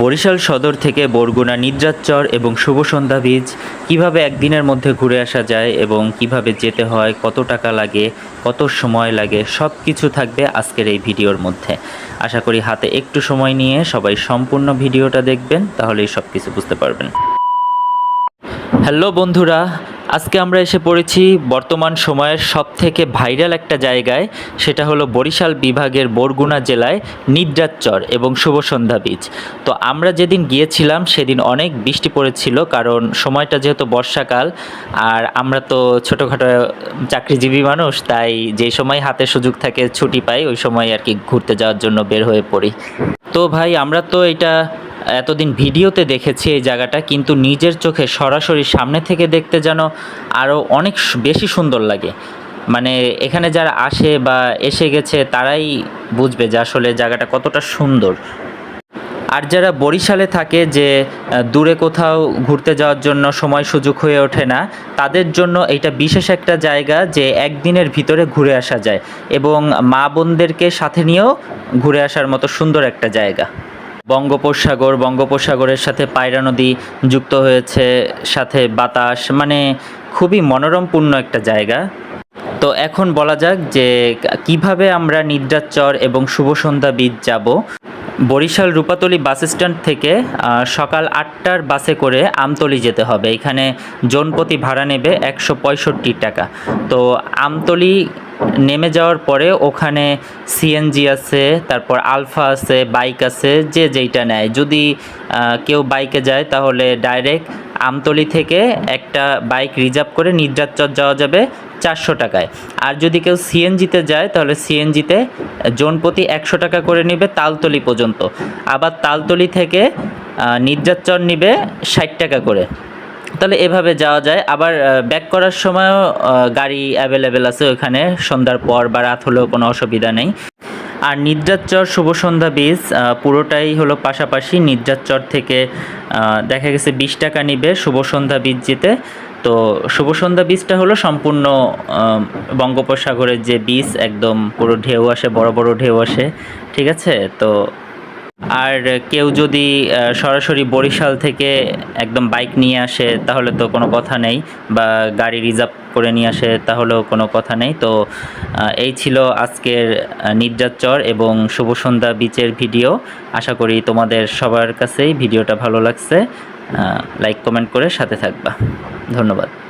বরিশাল সদর থেকে বরগুনা নিদ্রাচর এবং শুভ সন্ধ্যা বীজ। কীভাবে একদিনের মধ্যে ঘুরে আসা যায় এবং কীভাবে যেতে হয়, কত টাকা লাগে, কত সময় লাগে সব কিছু থাকবে আজকের এই ভিডিওর মধ্যে। আশা করি হাতে একটু সময় নিয়ে সবাই সম্পূর্ণ ভিডিওটা দেখবেন, তাহলেই সব কিছু বুঝতে পারবেন। হ্যালো বন্ধুরা আজকে আমরা এসে পড়েছি বর্তমান সময়ের সব থেকে ভাইরাল একটা জায়গায়, সেটা হলো বরিশাল বিভাগের বরগুনা জেলায় নিদ্রাচর এবং শুভ সন্ধ্যা বীচ। তো আমরা যেদিন গিয়েছিলাম, সেদিন অনেক বৃষ্টি পড়েছিল, কারণ সময়টা যেহেতু বর্ষাকাল, আর আমরা তো ছোটোখাটো চাকরিজীবী মানুষ, তাই যে সময় হাতে সুযোগ থাকে, ছুটি পাই, ওই সময় আর কি ঘুরতে যাওয়ার জন্য বের হয়ে পড়ি। তো ভাই, আমরা তো এটা এতদিন ভিডিওতে দেখেছি এই জায়গাটা, কিন্তু নিজের চোখে সরাসরি সামনে থেকে দেখতে যেন আরও অনেক বেশি সুন্দর লাগে। মানে এখানে যারা আসে বা এসে গেছে, তারাই বুঝবে যে আসলে জায়গাটা কতটা সুন্দর। আর যারা বরিশালে থাকে যে দূরে কোথাও ঘুরতে যাওয়ার জন্য সময় সুযোগ হয়ে ওঠে না, তাদের জন্য এটা বিশেষ একটা জায়গা যে একদিনের ভিতরে ঘুরে আসা যায় এবং মা বোনদেরকে সাথে নিয়েও ঘুরে আসার মতো সুন্দর একটা জায়গা। বঙ্গোপসাগর, বঙ্গোপসাগরের সাথে পায়রা নদী যুক্ত হয়েছে, সাথে বাতাস মানে খুবই মনোরমপূর্ণ একটা জায়গা। তো এখন বলা যাক যে কীভাবে আমরা নিদ্রাচর এবং শুভ সন্ধ্যা বীচ যাব। বরিশাল রূপাতলি বাস স্ট্যান্ড থেকে সকাল আটটার বাসে করে আমতলি যেতে হবে। এখানে জনপ্রতি ভাড়া নেবে একশো পঁয়ষট্টি টাকা। তো আমতলি নেমে যাওয়ার পরে ওখানে সিএনজি আছে, তারপর আলফা আছে, বাইক আছে, যে যেইটা নেয়। যদি কেউ বাইকে যায় তাহলে ডাইরেক্ট আমতলি থেকে একটা বাইক রিজার্ভ করে নিদ্রাচর যাওয়া যাবে চারশো টাকায়। আর যদি কেউ সিএনজিতে যায় তাহলে সিএনজিতে জন প্রতি একশো টাকা করে নেবে তালতলি পর্যন্ত। আবার তালতলি থেকে নিদ্রাচর নিবে ষাট টাকা করে। তাহলে এভাবে যাওয়া যায়। আবার ব্যাক করার সময়ও গাড়ি অ্যাভেলেবেল আছে ওখানে সন্ধ্যার পর বা রাত হলেও কোনো অসুবিধা নেই। আর নিদ্রাচর শুভ সন্ধ্যা বীজ পুরোটাই হলো পাশাপাশি নিদ্রাচর থেকে দেখা গেছে বিশ টাকা নিবে শুভ সন্ধ্যা বীজ যেতে। তো শুভ সন্ধ্যা বীজটা হলো সম্পূর্ণ বঙ্গোপসাগরের যে বীজ একদম পুরো ঢেউ আসে, বড় বড় ঢেউ আসে। ঠিক আছে? তো আর কেউ যদি সরাসরি বরিশাল থেকে একদম বাইক নিয়ে আসে, তাহলে তো কোনো কথা নেই। বা গাড়ি রিজার্ভ করে নিয়ে আসে, তাহলেও কোনো কথা নেই। তো এই ছিল আজকের নিদ্রাচর এবং শুভ সন্ধ্যা বিচের ভিডিও আশা করি তোমাদের সবার কাছেই ভিডিওটা ভালো লাগছে। লাইক কমেন্ট করে সাথে থাকবা। ধন্যবাদ।